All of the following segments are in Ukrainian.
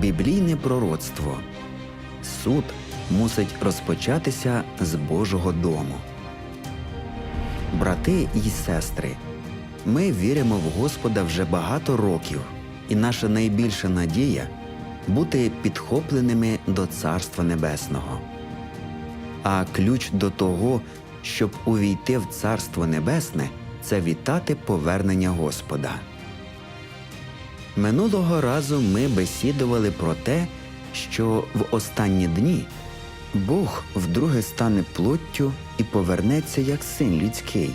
Біблійне пророцтво. Суд мусить розпочатися з Божого дому. Брати і сестри, ми віримо в Господа вже багато років, і наша найбільша надія бути підхопленими до Царства Небесного. А ключ до того, щоб увійти в Царство Небесне, це вітати повернення Господа. Минулого разу ми бесідували про те, що в останні дні Бог вдруге стане плоттю і повернеться як син людський.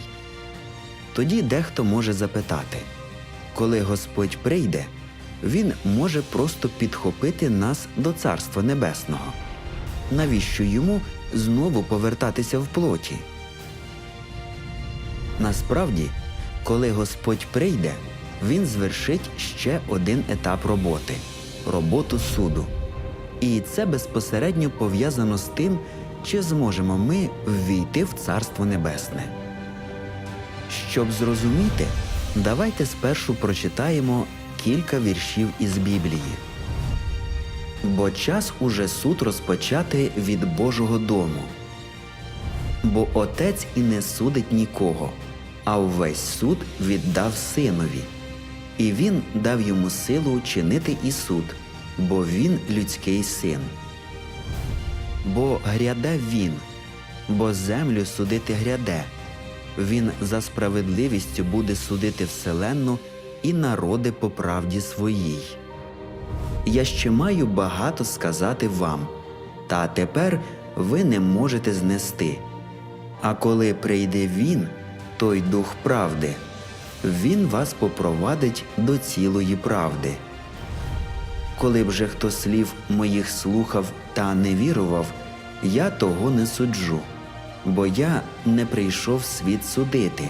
Тоді дехто може запитати, коли Господь прийде, Він може просто підхопити нас до Царства Небесного. Навіщо йому знову повертатися в плоті? Насправді, коли Господь прийде, Він звершить ще один етап роботи роботу суду. І це безпосередньо пов'язано з тим, чи зможемо ми ввійти в Царство Небесне. Щоб зрозуміти, давайте спершу прочитаємо кілька віршів із Біблії. Бо час уже суд розпочати від Божого дому. Бо отець і не судить нікого, а увесь суд віддав синові, і він дав йому силу чинити і суд, бо він людський син. Бо гряде він, бо землю судити гряде. Він за справедливістю буде судити вселенну і народи по правді своїй. Я ще маю багато сказати вам, та тепер ви не можете знести. А коли прийде він, той дух правди, він вас попровадить до цілої правди. Коли б же хто слів моїх слухав та не вірував, я того не суджу, бо я не прийшов світ судити,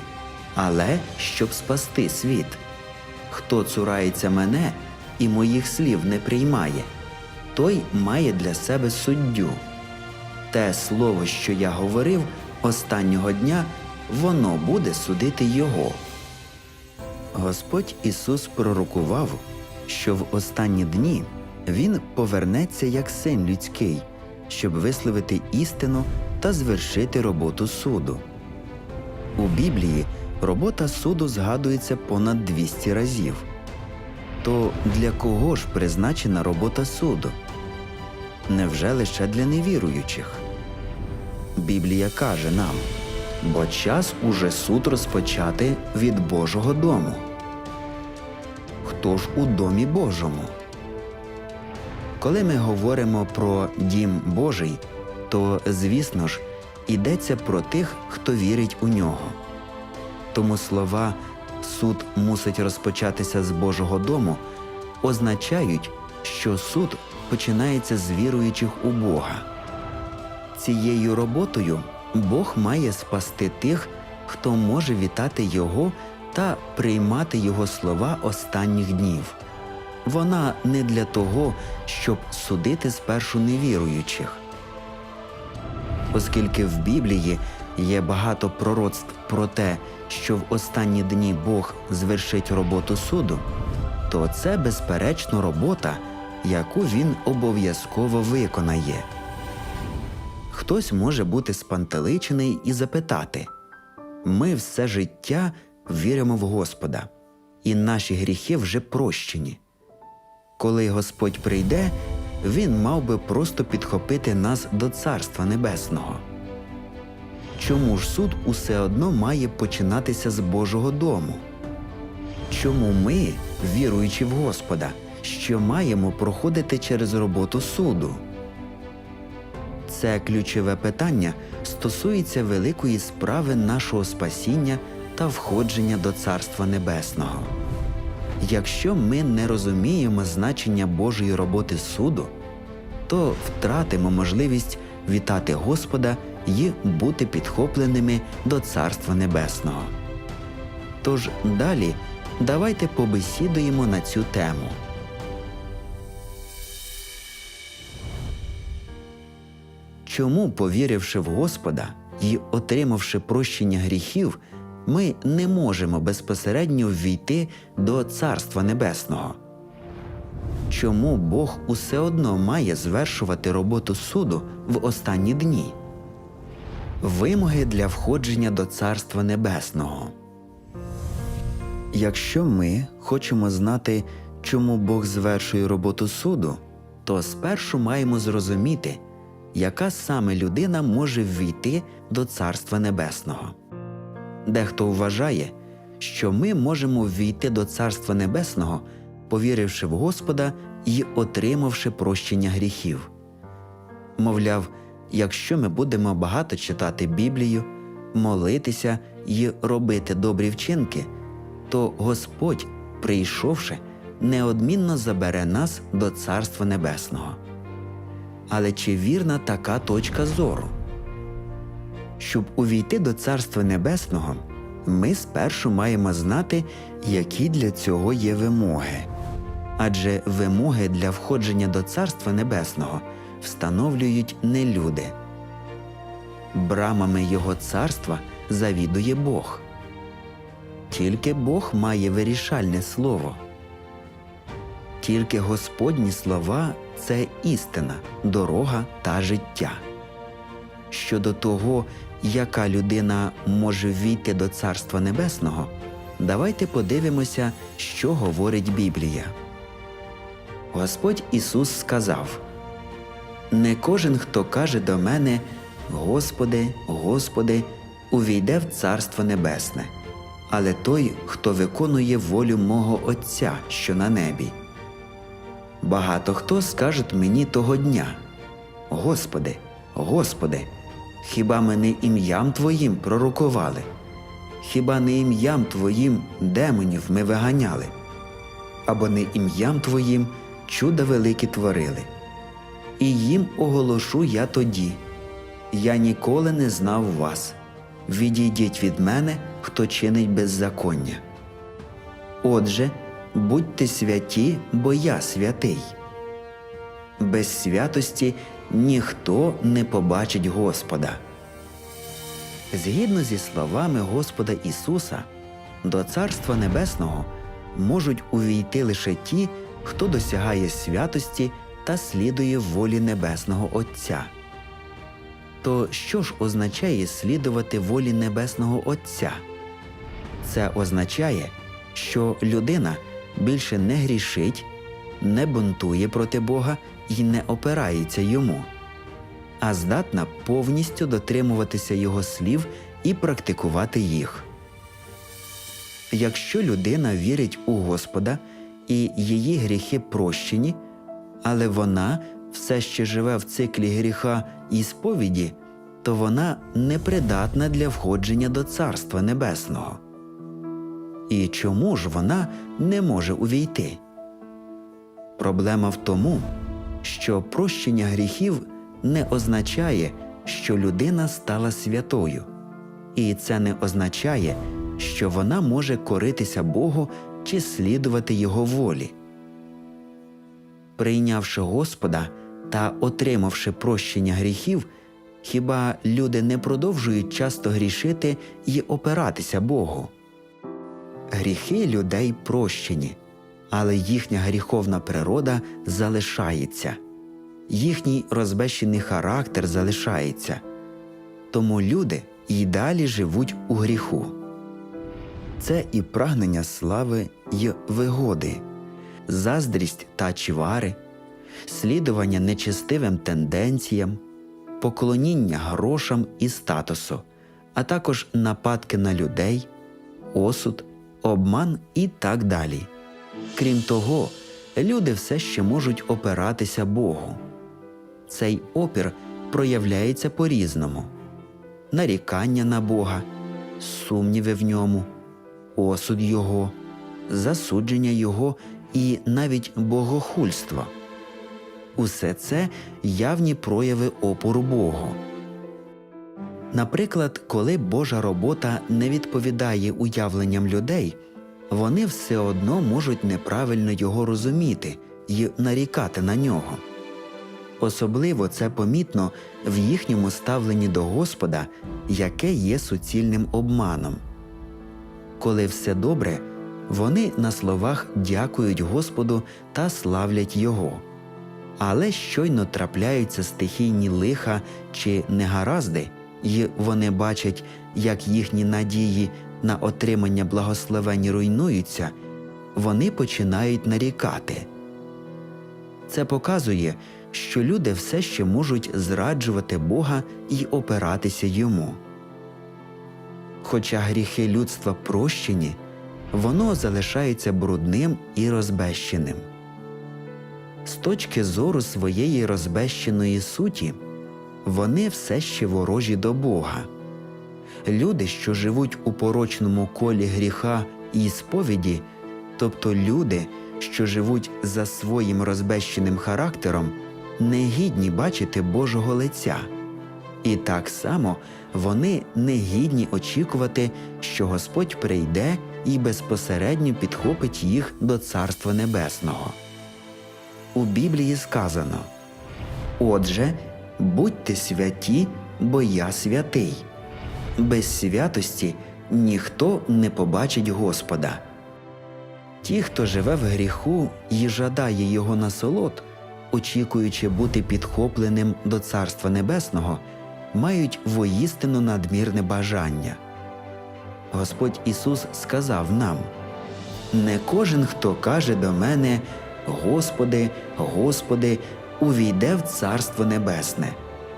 але щоб спасти світ. Хто цурається мене і моїх слів не приймає, той має для себе суддю. Те слово, що я говорив останнього дня, воно буде судити його. Господь Ісус пророкував, що в останні дні Він повернеться як син людський, щоб висловити істину та звершити роботу суду. У Біблії робота суду згадується понад 200 разів. То для кого ж призначена робота суду? Невже лише для невіруючих? Біблія каже нам, бо час уже суд розпочати від Божого дому. Хто ж у домі Божому? Коли ми говоримо про дім Божий, то, звісно ж, йдеться про тих, хто вірить у нього. Тому слова суд мусить розпочатися з Божого дому означають, що суд починається з віруючих у Бога. Цією роботою Бог має спасти тих, хто може вітати Його та приймати Його слова останніх днів. Вона не для того, щоб судити спершу невіруючих. Оскільки в Біблії є багато пророцтв про те, що в останні дні Бог звершить роботу суду, то це безперечно робота, яку він обов'язково виконає. Хтось може бути спантеличений і запитати ми все життя віримо в Господа, і наші гріхи вже прощені. Коли Господь прийде, Він мав би просто підхопити нас до Царства Небесного. Чому ж суд усе одно має починатися з Божого дому? Чому ми, віруючи в Господа, що маємо проходити через роботу суду? Це ключове питання стосується великої справи нашого спасіння та входження до Царства Небесного. Якщо ми не розуміємо значення Божої роботи суду, то втратимо можливість вітати Господа і бути підхопленими до Царства Небесного. Тож далі давайте побесідуємо на цю тему. Чому, повіривши в Господа і отримавши прощення гріхів, ми не можемо безпосередньо ввійти до Царства Небесного? чому Бог усе одно має звершувати роботу суду в останні дні? Вимоги для входження до Царства Небесного. Якщо ми хочемо знати, чому Бог звершує роботу суду, то спершу маємо зрозуміти, яка саме людина може ввійти до Царства Небесного. Дехто вважає, що ми можемо ввійти до Царства Небесного, повіривши в Господа і отримавши прощення гріхів. Мовляв, якщо ми будемо багато читати Біблію, молитися і робити добрі вчинки, то Господь, прийшовши, неодмінно забере нас до Царства Небесного. Але чи вірна така точка зору? Щоб увійти до Царства Небесного, ми спершу маємо знати, які для цього є вимоги. Адже вимоги для входження до Царства Небесного встановлюють не люди. Брамами Його царства завідує Бог. Тільки Бог має вирішальне слово. Тільки Господні слова це істина, дорога та життя. Щодо того, яка людина може ввійти до Царства Небесного, давайте подивимося, що говорить Біблія. Господь Ісус сказав: Не кожен, хто каже до мене, Господи, Господи, увійде в Царство Небесне, але той, хто виконує волю мого Отця, що на небі. Багато хто скажуть мені того дня: Господи, Господи, хіба ми не ім'ям Твоїм пророкували? Хіба не ім'ям Твоїм демонів ми виганяли? Або не ім'ям Твоїм чуда великі творили? І їм оголошу я тоді. Я ніколи не знав вас. Відійдіть від мене, хто чинить беззаконня. Отже, будьте святі, бо я святий. Без святості ніхто не побачить Господа. Згідно зі словами Господа Ісуса, до Царства Небесного можуть увійти лише ті, хто досягає святості та слідує волі Небесного Отця. То що ж означає слідувати волі Небесного Отця? Це означає, що людина більше не грішить, не бунтує проти Бога і не опирається йому, а здатна повністю дотримуватися Його слів і практикувати їх. Якщо людина вірить у Господа і її гріхи прощені, але вона все ще живе в циклі гріха і сповіді, то вона непридатна для входження до Царства Небесного. І чому ж вона не може увійти? Проблема в тому, що прощення гріхів не означає, що людина стала святою, і це не означає, що вона може коритися Богу чи слідувати Його волі. Прийнявши Господа та отримавши прощення гріхів, хіба люди не продовжують часто грішити і опиратися Богу? Гріхи людей прощені, але їхня гріховна природа залишається, їхній розбещений характер залишається, тому люди й далі живуть у гріху. Це і прагнення слави й вигоди, заздрість та чвари, слідування нечестивим тенденціям, поклоніння грошам і статусу, а також нападки на людей, осуд, обман і так далі. Крім того, люди все ще можуть опиратися Богу. Цей опір проявляється по-різному: нарікання на Бога, сумніви в ньому, осуд Його, засудження Його і навіть богохульство. Усе це явні прояви опору Богу. Наприклад, коли Божа робота не відповідає уявленням людей, вони все одно можуть неправильно його розуміти і нарікати на нього. Особливо це помітно в їхньому ставленні до Господа, яке є суцільним обманом. Коли все добре, Вони на словах дякують Господу та славлять Його. Але щойно трапляються стихійні лиха чи негаразди, і вони бачать, як їхні надії на отримання благословень руйнуються, вони починають нарікати. Це показує, що люди все ще можуть зраджувати Бога і опиратися йому. Хоча гріхи людства прощені, воно залишається брудним і розбещеним. З точки зору своєї розбещеної суті, вони все ще ворожі до Бога. Люди, що живуть у порочному колі гріха і сповіді, тобто люди, що живуть за своїм розбещеним характером, не гідні бачити Божого лиця. І так само вони не гідні очікувати, що Господь прийде і безпосередньо підхопить їх до Царства Небесного. У Біблії сказано Отже, будьте святі, бо я святий. Без святості ніхто не побачить Господа. Ті, хто живе в гріху і жадає його насолод, очікуючи бути підхопленим до Царства Небесного, мають воїстину надмірне бажання. Господь Ісус сказав нам Не кожен, хто каже до мене Господи, Господи, увійде в Царство Небесне,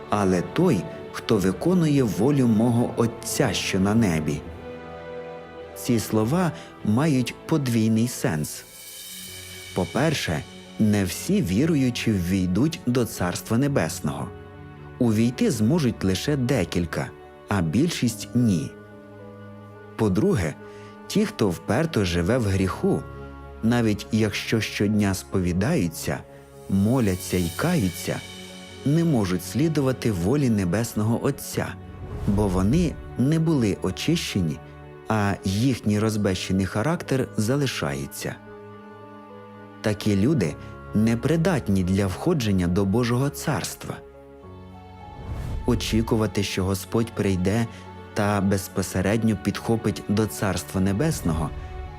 але той, хто виконує волю мого Отця, що на небі. Ці слова мають подвійний сенс. По-перше, не всі віруючі ввійдуть до Царства Небесного. Увійти зможуть лише декілька, а більшість ні. По-друге, ті, хто вперто живе в гріху, навіть якщо щодня сповідаються, моляться й каються, не можуть слідувати волі Небесного Отця, бо вони не були очищені, а їхній розбещений характер залишається. Такі люди непридатні для входження до Божого царства. Очікувати, що Господь прийде та безпосередньо підхопить до Царства Небесного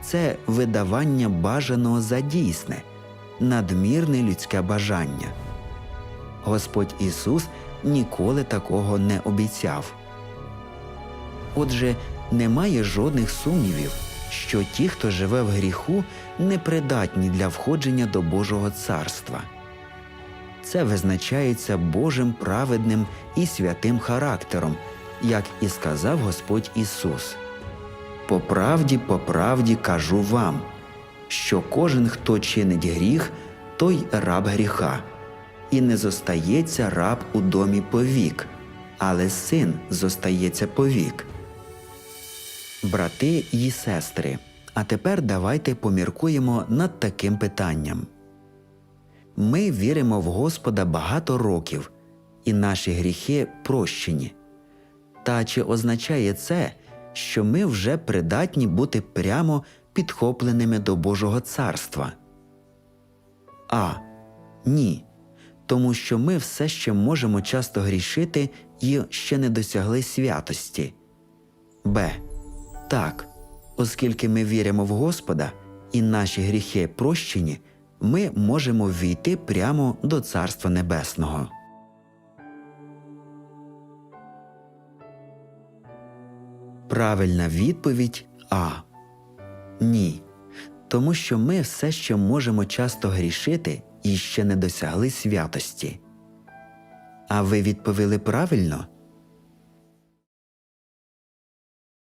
це видавання бажаного за дійсне, надмірне людське бажання. Господь Ісус ніколи такого не обіцяв. Отже, немає жодних сумнівів, що ті, хто живе в гріху, непридатні для входження до Божого царства. Це визначається Божим праведним і святим характером, як і сказав Господь Ісус. По правді, по правді кажу вам, що кожен, хто чинить гріх, той раб гріха, і не зостається раб у домі повік, але син зостається повік. Брати і сестри, а тепер давайте поміркуємо над таким питанням. Ми віримо в Господа багато років, і наші гріхи прощені. Та чи означає це, що ми вже придатні бути прямо підхопленими до Божого царства? А. Ні. Тому що ми все ще можемо часто грішити і ще не досягли святості. Б. Так, оскільки ми віримо в Господа і наші гріхи прощені, ми можемо ввійти прямо до Царства Небесного. Правильна відповідь А. Ні. Тому що ми все ще можемо часто грішити і ще не досягли святості. А ви відповіли правильно,